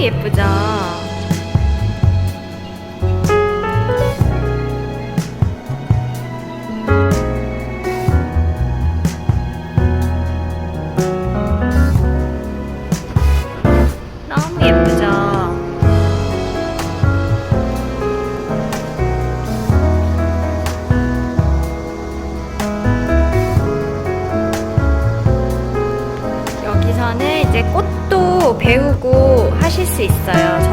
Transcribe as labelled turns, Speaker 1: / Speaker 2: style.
Speaker 1: 예쁘죠? 너무 예쁘죠? 여기서는 이제 꽃도 배우고 하실 수 있어요.